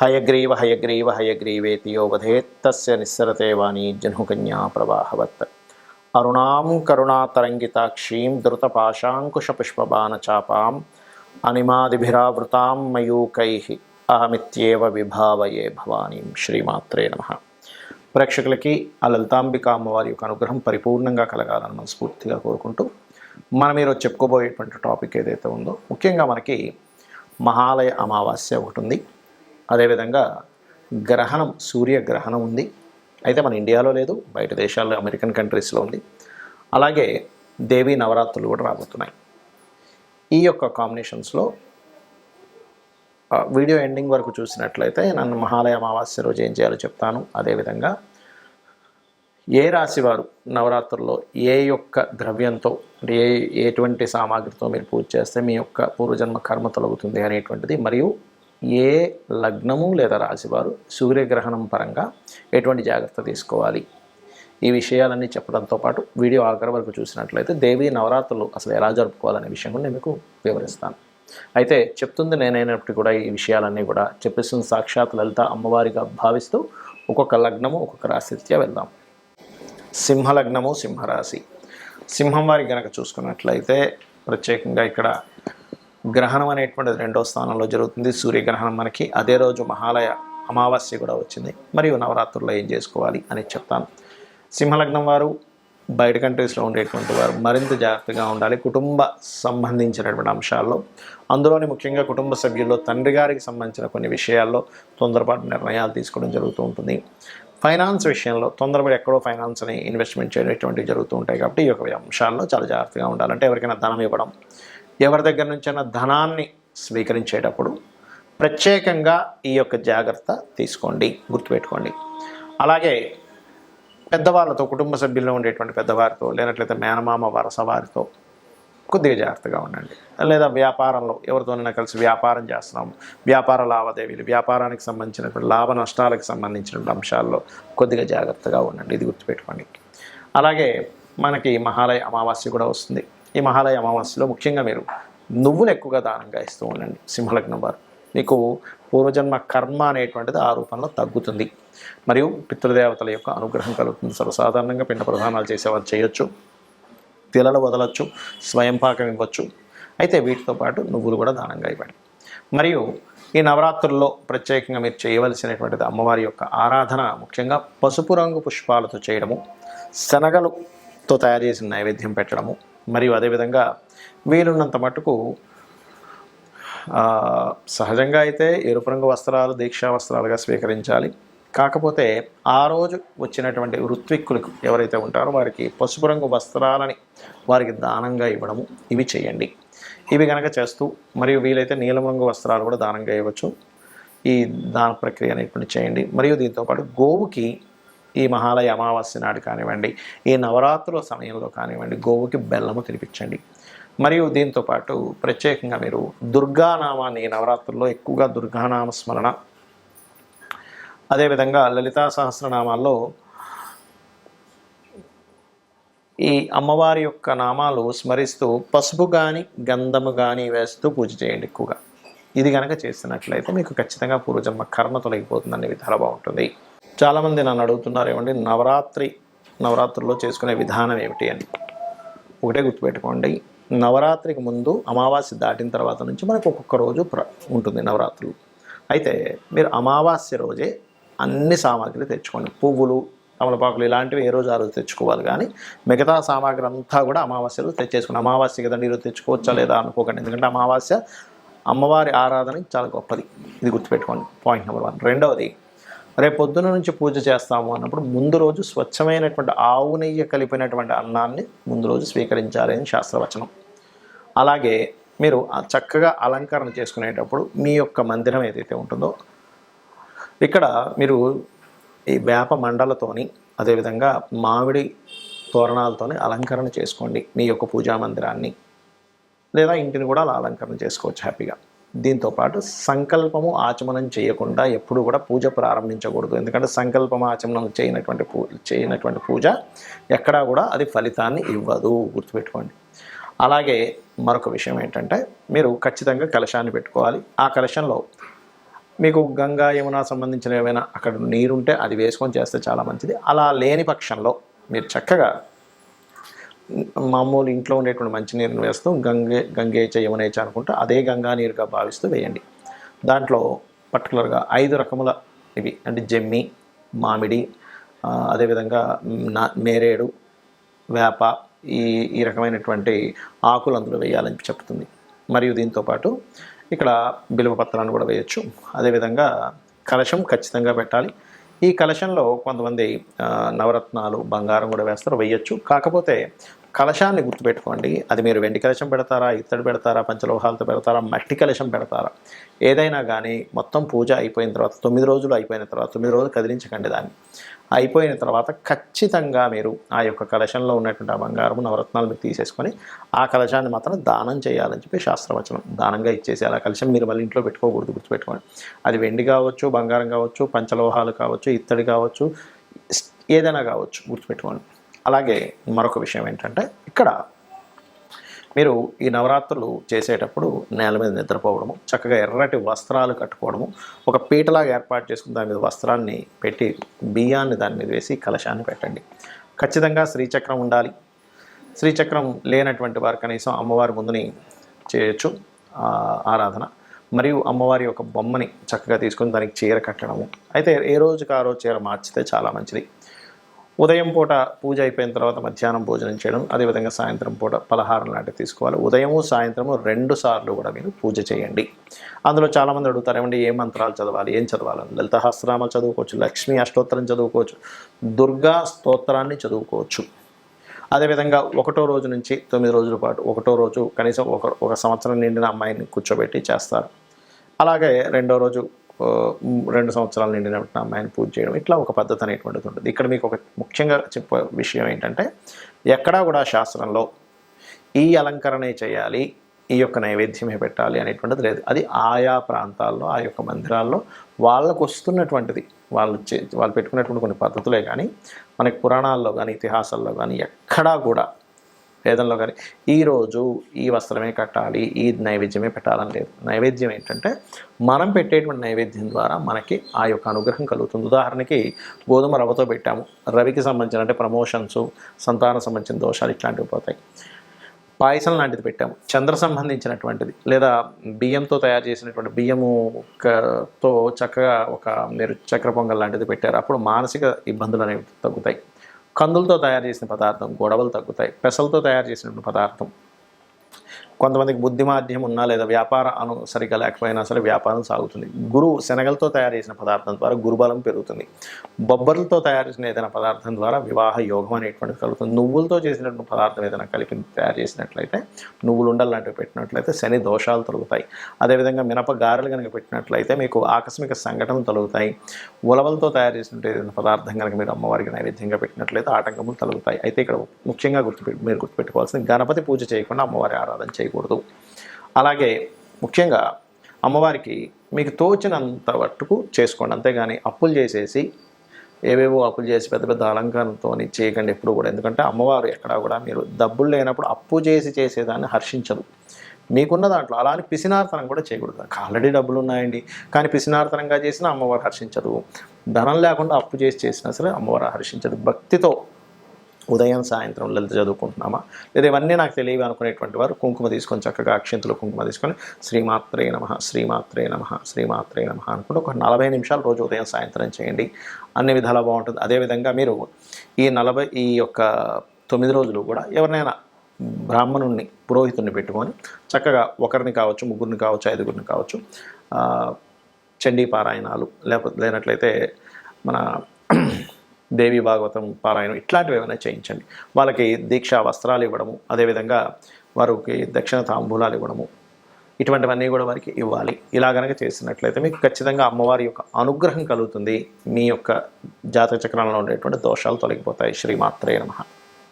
హయగ్రీవ హయగ్రీవ హయగ్రీవేతి యోవధేత్ తస్య నిస్సరతే వాణీ జన్హుకన్యా ప్రవాహవత్. అరుణాం కరుణాతరంగితాక్షీం ధృతపాశాంకుశపుష్పబాణచాపాం అనిమాదిభిరావృతాం మయూకై అహమిత్యేవ విభావయే భవానీం శ్రీమాత్రే నమ. ప్రేక్షకులకి ఆ లలితాంబిక అమ్మవారి యొక్క అనుగ్రహం పరిపూర్ణంగా కలగాలని మనస్ఫూర్తిగా కోరుకుంటూ మనం ఈరోజు చెప్పుకోబోయేటువంటి టాపిక్ ఏదైతే ఉందో ముఖ్యంగా మనకి మహాలయ అమావాస్య ఒకటి ఉంది. అదేవిధంగా గ్రహణం సూర్యగ్రహణం ఉంది. అయితే మన ఇండియాలో లేదు బయట దేశాల్లో అమెరికన్ కంట్రీస్లో ఉంది. అలాగే దేవీ నవరాత్రులు కూడా రాబోతున్నాయి. ఈ యొక్క కాంబినేషన్స్లో వీడియో ఎండింగ్ వరకు చూసినట్లయితే నన్ను మహాలయ అమావాస్య రోజు ఏం చేయాలో చెప్తాను. అదేవిధంగా ఏ రాశివారు నవరాత్రుల్లో ఏ యొక్క ద్రవ్యంతో అంటే ఏ ఎటువంటి సామాగ్రితో మీరు పూజ చేస్తే మీ యొక్క పూర్వజన్మ కర్మ తొలగుతుంది అనేటువంటిది మరియు ఏ లగ్నము లేదా రాశివారు సూర్యగ్రహణం పరంగా ఎటువంటి జాగ్రత్త తీసుకోవాలి? ఈ విషయాలన్నీ చెప్పడంతో పాటు వీడియో ఆఖరి వరకు చూసినట్లయితే దేవీ నవరాత్రులు అసలు ఎలా జరుపుకోవాలనే విషయం కూడా నేను మీకు వివరిస్తాను. అయితే చెప్తుంది నేనైనప్పటికీ కూడా ఈ విషయాలన్నీ కూడా చెప్పిస్తున్న సాక్షాత్ లలిత అమ్మవారిగా భావిస్తూ ఒక్కొక్క లగ్నము ఒక్కొక్క రాశిత్యా వెళ్దాం. సింహలగ్నము సింహరాశి. సింహం వారికి గనక చూసుకున్నట్లయితే ప్రత్యేకంగా ఇక్కడ గ్రహణం అనేటువంటిది రెండో స్థానంలో జరుగుతుంది. సూర్యగ్రహణం మనకి అదే రోజు మహాలయ అమావాస్య కూడా వచ్చింది. మరియు నవరాత్రుల్లో ఏం చేసుకోవాలి అని చెప్తాను. సింహలగ్నం వారు బయట కంట్రీస్లో ఉండేటువంటి వారు మరింత జాగ్రత్తగా ఉండాలి. కుటుంబ సంబంధించినటువంటి అంశాల్లో అందులోని ముఖ్యంగా కుటుంబ సభ్యుల్లో తండ్రి గారికి సంబంధించిన కొన్ని విషయాల్లో తొందరపాటు నిర్ణయాలు తీసుకోవడం జరుగుతూ ఉంటుంది. ఫైనాన్స్ విషయంలో తొందరపడి ఎక్కడో ఫైనాన్స్ని ఇన్వెస్ట్మెంట్ చేయడం ఇటువంటివి జరుగుతూ ఉంటాయి కాబట్టి ఈ యొక్క అంశాల్లో చాలా జాగ్రత్తగా ఉండాలంటే ఎవరికైనా ధనం ఇవ్వడం ఎవరి దగ్గర నుంచైనా ధనాన్ని స్వీకరించేటప్పుడు ప్రత్యేకంగా ఈ యొక్క జాగ్రత్త తీసుకోండి గుర్తుపెట్టుకోండి. అలాగే పెద్దవాళ్ళతో కుటుంబ సభ్యుల్లో ఉండేటువంటి పెద్దవారితో లేనట్లయితే మేనమామ వరసవారితో కొద్దిగా జాగ్రత్తగా ఉండండి. లేదా వ్యాపారంలో ఎవరితోనైనా కలిసి వ్యాపారం చేస్తున్నాం. వ్యాపార లావాదేవీలు వ్యాపారానికి సంబంధించినటువంటి లాభ నష్టాలకు సంబంధించినటువంటి అంశాల్లో కొద్దిగా జాగ్రత్తగా ఉండండి. ఇది గుర్తుపెట్టుకోండి. అలాగే మనకి మహాలయ అమావాస్య కూడా వస్తుంది. ఈ మహాలయ అమావాస్యలో ముఖ్యంగా మీరు నువ్వులు ఎక్కువగా దానంగా ఇస్తూ ఉండండి సింహలగ్నం వారు. మీకు పూర్వజన్మ కర్మ అనేటువంటిది ఆ రూపంలో తగ్గుతుంది. మరియు పితృదేవతల యొక్క అనుగ్రహం కలుగుతుంది. సర్వసాధారణంగా పిండ ప్రధానాలు చేసేవారు చేయొచ్చు తిలలు వదలొచ్చు స్వయం పాకం ఇవ్వచ్చు. అయితే వీటితో పాటు నువ్వులు కూడా దానంగా ఇవ్వండి. మరియు ఈ నవరాత్రుల్లో ప్రత్యేకంగా మీరు చేయవలసినటువంటిది అమ్మవారి యొక్క ఆరాధన ముఖ్యంగా పసుపు రంగు పుష్పాలతో చేయడము శనగలుతో తయారు చేసిన నైవేద్యం పెట్టడము మరియు అదేవిధంగా వీలున్నంత మటుకు సహజంగా అయితే ఎరుపు రంగు వస్త్రాలు దీక్షా వస్త్రాలుగా స్వీకరించాలి. కాకపోతే ఆ రోజు వచ్చినటువంటి ఋత్విక్కులకు ఎవరైతే ఉంటారో వారికి పసుపు రంగు వస్త్రాలని వారికి దానంగా ఇవ్వడము ఇవి చేయండి. ఇవి కనుక చేస్తూ మరియు వీలైతే నీలం రంగు వస్త్రాలు కూడా దానంగా ఇవ్వచ్చు. ఈ దాన ప్రక్రియ అనేటువంటి చేయండి. మరియు దీంతోపాటు గోవుకి ఈ మహాలయ అమావాస్య నాడు కానివ్వండి ఈ నవరాత్రుల సమయంలో కానివ్వండి గోవుకి బెల్లము తినిపించండి. మరియు దీంతో పాటు ప్రత్యేకంగా మీరు దుర్గానామాన్ని ఈ నవరాత్రుల్లో ఎక్కువగా దుర్గానామ స్మరణ. అదేవిధంగా లలితా సహస్రనామాల్లో ఈ అమ్మవారి యొక్క నామాలు స్మరిస్తూ పసుపు కానీ గంధము కానీ వేస్తూ పూజ చేయండి ఎక్కువగా. ఇది కనుక చేసినట్లయితే మీకు ఖచ్చితంగా పూర్వజన్మ కర్మ తొలగిపోతుందనే విధాలు బాగుంటుంది. చాలామంది నన్ను అడుగుతున్నారు ఏమండి నవరాత్రి నవరాత్రుల్లో చేసుకునే విధానం ఏమిటి అని. ఒకటే గుర్తుపెట్టుకోండి నవరాత్రికి ముందు అమావాస్య దాటిన తర్వాత నుంచి మనకు ఒక్కొక్క రోజు ప్ర ఉంటుంది నవరాత్రులు. అయితే మీరు అమావాస్య రోజే అన్ని సామాగ్రి తెచ్చుకోండి. పువ్వులు తమలపాకులు ఇలాంటివి ఏ రోజు ఆ రోజు తెచ్చుకోవాలి కానీ మిగతా సామాగ్రి అంతా కూడా అమావాస్యలో తెచ్చేసుకుని అమావాస్య కదండి ఈరోజు తెచ్చుకోవచ్చా లేదా అనుకోకండి. ఎందుకంటే అమావాస్య అమ్మవారి ఆరాధన చాలా గొప్పది. ఇది గుర్తుపెట్టుకోండి. Point number one. రెండవది రేపు పొద్దున నుంచి పూజ చేస్తాము అన్నప్పుడు ముందు రోజు స్వచ్ఛమైనటువంటి ఆవు నెయ్యి కలిపినటువంటి అన్నాన్ని ముందు రోజు స్వీకరించాలి అని శాస్త్రవచనం. అలాగే మీరు ఆ చక్కగా అలంకరణ చేసుకునేటప్పుడు మీ యొక్క మందిరం ఏదైతే ఉంటుందో ఇక్కడ మీరు ఈ వేప మండలతోని అదేవిధంగా మామిడి తోరణాలతోని అలంకరణ చేసుకోండి మీ యొక్క పూజా మందిరాన్ని. లేదా ఇంటిని కూడా అలా అలంకరణ చేసుకోవచ్చు హ్యాపీగా. దీంతో పాటు సంకల్పము ఆచమనం చేయకుండా ఎప్పుడు కూడా పూజ ప్రారంభించకూడదు. ఎందుకంటే సంకల్పం ఆచమనం చేయనటువంటి పూ చేయనటువంటి పూజ ఎక్కడా కూడా అది ఫలితాన్ని ఇవ్వదు. గుర్తుపెట్టుకోండి. అలాగే మరొక విషయం ఏంటంటే మీరు ఖచ్చితంగా కలశాన్ని పెట్టుకోవాలి. ఆ కలశంలో మీకు గంగా యమున సంబంధించిన ఏమైనా అక్కడ నీరుంటే అది వేసుకొని చేస్తే చాలా మంచిది. అలా లేని పక్షంలో మీరు చక్కగా మామూలు ఇంట్లో ఉండేటువంటి మంచినీరుని వేస్తూ గంగే గంగేచ యమునేచ అనుకుంటూ అదే గంగా నీరుగా భావిస్తూ వేయండి. దాంట్లో పర్టికులర్గా ఐదు రకముల ఇవి అంటే జమ్మి మామిడి అదేవిధంగా నా నేరేడు వేప ఈ ఈ రకమైనటువంటి ఆకులు అందులో వేయాలని చెప్తుంది. మరియు దీంతో పాటు ఇక్కడ బిలువ పత్రాన్ని కూడా వేయచ్చు. అదేవిధంగా కలశం ఖచ్చితంగా పెట్టాలి. ఈ కలశంలో కొంతమంది నవరత్నాలు బంగారం కూడా వేస్తారు వేయచ్చు. కాకపోతే కలశాన్ని గుర్తుపెట్టుకోండి. అది మీరు వెండి కలశం పెడతారా ఇత్తడి పెడతారా పంచలోహాలతో పెడతారా మట్టి కలశం పెడతారా? ఏదైనా కానీ మొత్తం పూజ అయిపోయిన తర్వాత తొమ్మిది రోజులు అయిపోయిన తర్వాత తొమ్మిది రోజులు కదిలించకండి దాన్ని. అయిపోయిన తర్వాత ఖచ్చితంగా మీరు ఆ యొక్క కలశంలో ఉన్నటువంటి ఆ బంగారం నవరత్నాలు మీరు తీసేసుకొని ఆ కలశాన్ని మాత్రం దానం చేయాలని చెప్పి శాస్త్రవచనం. దానంగా ఇచ్చేసి ఆ కలశం మీరు మళ్ళీ ఇంట్లో పెట్టుకోకూడదు గుర్తుపెట్టుకోండి. అది వెండి కావచ్చు బంగారం కావచ్చు పంచలోహాలు కావచ్చు ఇత్తడి కావచ్చు ఏదైనా కావచ్చు గుర్తుపెట్టుకోండి. అలాగే మరొక విషయం ఏంటంటే ఇక్కడ మీరు ఈ నవరాత్రులు చేసేటప్పుడు నేల మీద నిద్రపోవడము చక్కగా ఎర్రటి వస్త్రాలు కట్టుకోవడము ఒక పీటలాగా ఏర్పాటు చేసుకుని దాని మీద వస్త్రాన్ని పెట్టి బియ్యాన్ని దాని మీద వేసి కలశాన్ని పెట్టండి. ఖచ్చితంగా శ్రీచక్రం ఉండాలి. శ్రీచక్రం లేనటువంటి వారు కనీసం అమ్మవారి ముందుని చేయొచ్చు ఆరాధన. మరియు అమ్మవారి యొక్క బొమ్మని చక్కగా తీసుకొని దానికి చీర కట్టడము. అయితే ఏ రోజుకి ఆ రోజు చీర మార్చితే చాలా మంచిది. ఉదయం పూట పూజ అయిపోయిన తర్వాత మధ్యాహ్నం భోజనం చేయడం అదేవిధంగా సాయంత్రం పూట పలహారం లాంటివి తీసుకోవాలి. ఉదయము సాయంత్రము రెండు సార్లు కూడా మీరు పూజ చేయండి. అందులో చాలామంది అడుగుతారు ఏమండి ఏ మంత్రాలు చదవాలి ఏం చదవాలి లలిత సహస్రనామాలు చదువుకోవచ్చు లక్ష్మీ అష్టోత్తరం చదువుకోవచ్చు దుర్గా స్తోత్రాన్ని చదువుకోవచ్చు. అదేవిధంగా ఒకటో రోజు నుంచి తొమ్మిది రోజుల పాటు ఒకటో రోజు కనీసం ఒక ఒక సంవత్సరం నిండిన అమ్మాయిని కూర్చోబెట్టి చేస్తారు. అలాగే రెండో రోజు రెండు సంవత్సరాలు నిండినటువంటి అమ్మాయిని పూజ చేయడం ఇట్లా ఒక పద్ధతి అనేటువంటిది ఉంటుంది. ఇక్కడ మీకు ఒక ముఖ్యంగా చెప్పే విషయం ఏంటంటే ఎక్కడా కూడా శాస్త్రంలో ఈ అలంకరణే చేయాలి ఈ యొక్క నైవేద్యమే పెట్టాలి అనేటువంటిది లేదు. అది ఆయా ప్రాంతాల్లో ఆ యొక్క మందిరాల్లో వాళ్ళకు వస్తున్నటువంటిది. వాళ్ళు చే వాళ్ళు పెట్టుకున్నటువంటి కొన్ని పద్ధతులే కానీ మనకి పురాణాల్లో కానీ ఇతిహాసాల్లో కానీ ఎక్కడా కూడా వేదంలో కానీ ఈరోజు ఈ వస్త్రమే కట్టాలి ఈ నైవేద్యమే పెట్టాలని లేదు. నైవేద్యం ఏంటంటే మనం పెట్టేటువంటి నైవేద్యం ద్వారా మనకి ఆ యొక్క అనుగ్రహం కలుగుతుంది. ఉదాహరణకి గోధుమ రవ్వతో పెట్టాము. రవికి సంబంధించిన అంటే ప్రమోషన్స్ సంతానం సంబంధించిన దోషాలు ఇట్లాంటివి పోతాయి. పాయసం లాంటిది పెట్టాము. చంద్ర సంబంధించినటువంటిది లేదా బియ్యంతో తయారు చేసినటువంటి బియ్యము తో చక్కగా ఒక మీరు చక్ర పొంగల్ లాంటిది పెట్టారు. అప్పుడు మానసిక ఇబ్బందులు అనేవి తగ్గుతాయి. కందులతో తయారు చేసిన పదార్థం గొడవలు తగ్గుతాయి పెసలతో తయారు చేసినటువంటి పదార్థం. కొంతమందికి బుద్ధి మాధ్యం ఉన్నా లేదా వ్యాపార అను సరిగా లేకపోయినా సరే వ్యాపారం సాగుతుంది. గురువు శనగలతో తయారు చేసిన పదార్థం ద్వారా గురుబలం పెరుగుతుంది. బొబ్బర్లతో తయారు చేసిన ఏదైనా పదార్థం ద్వారా వివాహ యోగం అనేటువంటిది కలుగుతుంది. నువ్వులతో చేసినటువంటి పదార్థం ఏదైనా కలిపి తయారు చేసినట్లయితే నువ్వులు ఉండలు లాంటివి పెట్టినట్లయితే శని దోషాలు తొలుగుతాయి. అదేవిధంగా మినప గారెలు కనుక పెట్టినట్లయితే మీకు ఆకస్మిక సంఘటనలు తొలుగుతాయి. ఉలవలతో తయారు చేసినట్టు ఏదైనా పదార్థం కనుక మీరు అమ్మవారికి నైవేద్యంగా పెట్టినట్లయితే ఆటంకములు తొలుగుతాయి. అయితే ఇక్కడ ముఖ్యంగా గుర్తుపెట్టు మీరు గుర్తుపెట్టుకోవాల్సింది గణపతి పూజ చేయకుండా అమ్మవారి ఆరాధన చేయకూడదు. అలాగే ముఖ్యంగా అమ్మవారికి మీకు తోచినంత మట్టుకు చేసుకోండి. అంతేగాని అప్పులు చేసేసి ఏవేవో అప్పులు చేసి పెద్ద పెద్ద అలంకారంతో చేయకండి ఎప్పుడు కూడా. ఎందుకంటే అమ్మవారు ఎక్కడా కూడా మీరు డబ్బులు లేనప్పుడు అప్పు చేసి చేసేదాన్ని హర్షించదు మీకున్న దాంట్లో అలా అని పిసినార్తనం కూడా చేయకూడదు. ఆల్రెడీ డబ్బులు ఉన్నాయండి. కానీ పిసినార్తనంగా చేసినా అమ్మవారు హర్షించదు ధనం లేకుండా అప్పు చేసి చేసినా సరే అమ్మవారు హర్షించదు భక్తితో ఉదయం సాయంత్రం లలిత చదువుకుంటున్నామా? లేదా ఇవన్నీ నాకు తెలియవి అనుకునేటువంటి వారు కుంకుమ తీసుకొని చక్కగా అక్షింతలు కుంకుమ తీసుకొని శ్రీమాత్రే నమ శ్రీమాత్రే నమ శ్రీమాత్రే నమ అనుకుంటూ ఒక నలభై నిమిషాలు రోజు ఉదయం సాయంత్రం చేయండి. అన్ని విధాలా బాగుంటుంది. అదేవిధంగా మీరు ఈ నలభై ఈ యొక్క తొమ్మిది రోజులు కూడా ఎవరినైనా బ్రాహ్మణుణ్ణి పురోహితుణ్ణి పెట్టుకొని చక్కగా ఒకరిని కావచ్చు ముగ్గురిని కావచ్చు ఐదుగురిని కావచ్చు చండీ పారాయణాలు లేకపోతే లేనట్లయితే మన దేవి భాగవతం పారాయణం ఇట్లాంటివి ఏమైనా చేయించండి. వాళ్ళకి దీక్షా వస్త్రాలు ఇవ్వడము అదేవిధంగా వారికి దక్షిణ తాంబూలాలు ఇవ్వడము ఇటువంటివన్నీ కూడా వారికి ఇవ్వాలి. ఇలా కనుక చేసినట్లయితే మీకు ఖచ్చితంగా అమ్మవారి యొక్క అనుగ్రహం కలుగుతుంది. మీ యొక్క జాతక చక్రంలో ఉండేటువంటి దోషాలు తొలగిపోతాయి. శ్రీమాత్రే నమ.